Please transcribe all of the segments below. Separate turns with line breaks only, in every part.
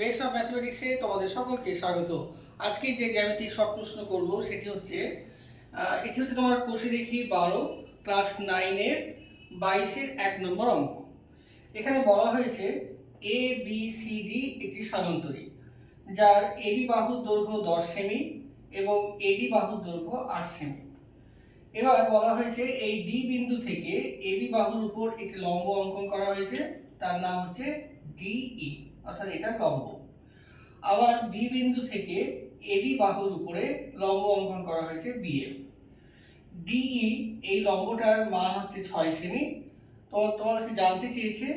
Base of ম্যাথমেটিক্সে তোমাদের সকলকে স্বাগত। আজকে যে জ্যামিতি শর্ট প্রশ্ন করব, সেটি হচ্ছে এটি হচ্ছে তোমার কোষে দেখি বারো ক্লাস নাইনের বাইশের এক নম্বর অঙ্ক। এখানে বলা হয়েছে এ বি সি ডি একটি সামান্তরিক যার এবি বাহুর দৈর্ঘ্য দশ সেমি এবং এডি বাহুর দৈর্ঘ্য আট সেমি। এবার বলা হয়েছে, এই ডি বিন্দু থেকে এবি বাহুর উপর একটি লম্ব অঙ্কন করা হয়েছে, তার নাম হচ্ছে ডিই অর্থাৎ এটা লম্ব। আবার বি বিন্দু থেকে এডি বাহুর উপরে লম্ব অঙ্কন করা হয়েছে বিএফ ডিই এই লম্বটার মান হচ্ছে ছয় সেমি। তো তোমার কাছে জানতে চেয়েছে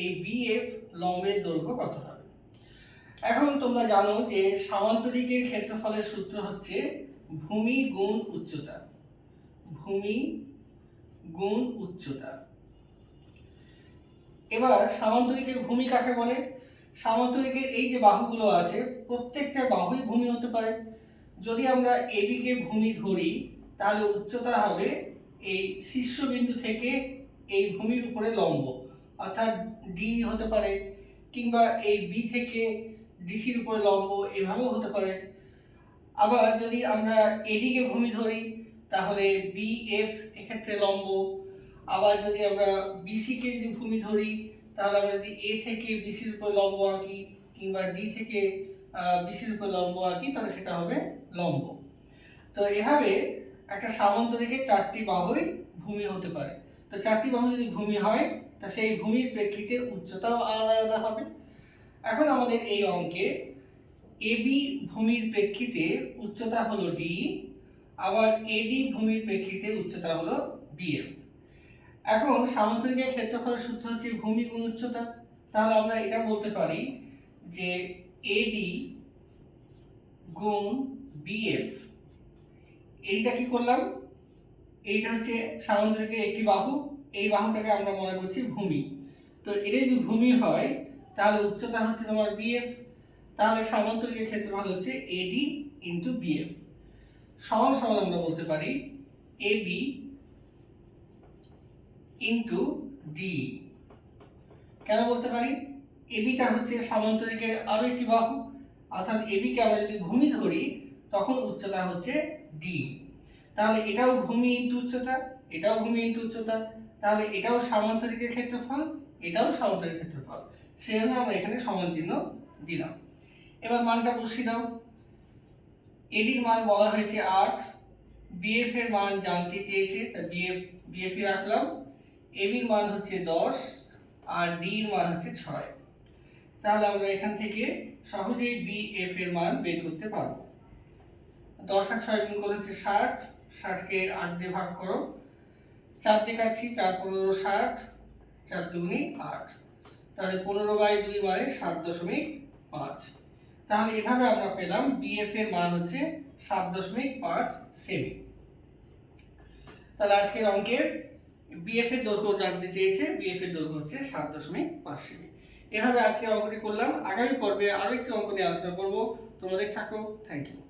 এই বিএফ লম্বের দৈর্ঘ্য কত হবে। এখন তোমরা জানো যে সামান্তরিকের ক্ষেত্রফলের সূত্র হচ্ছে ভূমি গুণ উচ্চতা। ভূমি গুণ উচ্চতা। এবার সামান্তরিকের ভূমি কাকে বলে? সামান্তরিকের এই যে বাহুগুলো আছে, প্রত্যেকটা বাহুই ভূমি হতে পারে। যদি আমরা এবি কে ভূমি ধরি, তাহলে উচ্চতা হবে এই শীর্ষবিন্দু থেকে এই ভূমির উপরে লম্ব। অর্থাৎ ডি হতে পারে, কিংবা এই বি থেকে ডিসির উপরে লম্ব, এভাবেও হতে পারে। আবার যদি আমরা এডিকে ভূমি ধরি, তাহলে বি এফ এক্ষেত্রে লম্ব। আবার যদি আমরা বিসিকে যদি ভূমি ধরি তাহলে আমরা যদি এ থেকে বিসির উপর লম্ব আঁকি কিংবা ডি থেকে বিসির উপর লম্ব আঁকি, তাহলে সেটা হবে লম্ব। তো এভাবে একটা সামন্ত রেখে চারটি বাহুই ভূমি হতে পারে। তো চারটি বাহু যদি ভূমি হয়, তা সেই ভূমির প্রেক্ষিতে উচ্চতাও আলাদা আলাদা হবে। এখন আমাদের এই অঙ্কে এবি ভূমির প্রেক্ষিতে উচ্চতা হলো ডি আবার এডি ভূমির প্রেক্ষিতে উচ্চতা হলো বিএফ এখন সামান্তরিকের ক্ষেত্রফলের সূত্র হচ্ছে ভূমি গুণ উচ্চতা। তাহলে আমরা এটা বলতে পারি যে এডি গুণ বিএফ এইটা কি করলাম? এইটা হচ্ছে সামান্তরিকের একটি বাহু। এই বাহুটাকে আমরা মনে করছি ভূমি। তো এটা যদি ভূমি হয়, তাহলে উচ্চতা হচ্ছে তোমার বিএফ তাহলে সামান্তরিকের ক্ষেত্রফল হচ্ছে এডি ইন্টু বিএফ সমান সমান আমরা বলতে পারি এবি ইন্টু ডি কেন বলতে পারি? এবিটা হচ্ছে সামান্তরিকের আরও একটি বাহু। অর্থাৎ এবিকে আমরা যদি ভূমি ধরি, তখন উচ্চতা হচ্ছে ডি তাহলে এটাও ভূমি ইন্টু উচ্চতা, এটাও ভূমি ইন্টু উচ্চতা। তাহলে এটাও সামান্তরিকের ক্ষেত্রফল, এটাও সামান্তরিক ক্ষেত্রফল। সেজন্য আমরা এখানে সমান চিহ্ন দিলাম। এবার মানটা বসিয়ে দাও। এডির মান বলা হয়েছে আট। বিএফ এর মান জানতে চেয়েছে, তা বিএফ বিএফ রাখলাম। এবির মান হচ্ছে দশ আর ডি এর মান হচ্ছে ছয়। তাহলে আমরা এখান থেকে সহজেই বিএফ এর মান বের করতে পারব। দশ আর ছয় গুণ করলে হচ্ছে ষাট। ষাটকে আট দিয়ে ভাগ করো। চার দিয়ে কাটছি, চার পনেরো ষাট, চার দুগুনি আট। তাহলে পনেরো বাই দুই মানে সাত দশমিক পাঁচ। তাহলে এভাবে আমরা পেলাম বিএফ এর মান হচ্ছে সাত দশমিক পাঁচ সেমি। তাহলে আজকের অঙ্কের বিএফ এর দৈর্ঘ্য জানতে চেয়েছে বিএফ এর দৈর্ঘ্য হচ্ছে সাত দশমিক পাঁচ সেমি। এভাবে আজকের অঙ্কটি করলাম। আগামী পর্বে আরও একটি অঙ্ক নিয়ে আলোচনা করব। তোমাদের থাকো। Thank you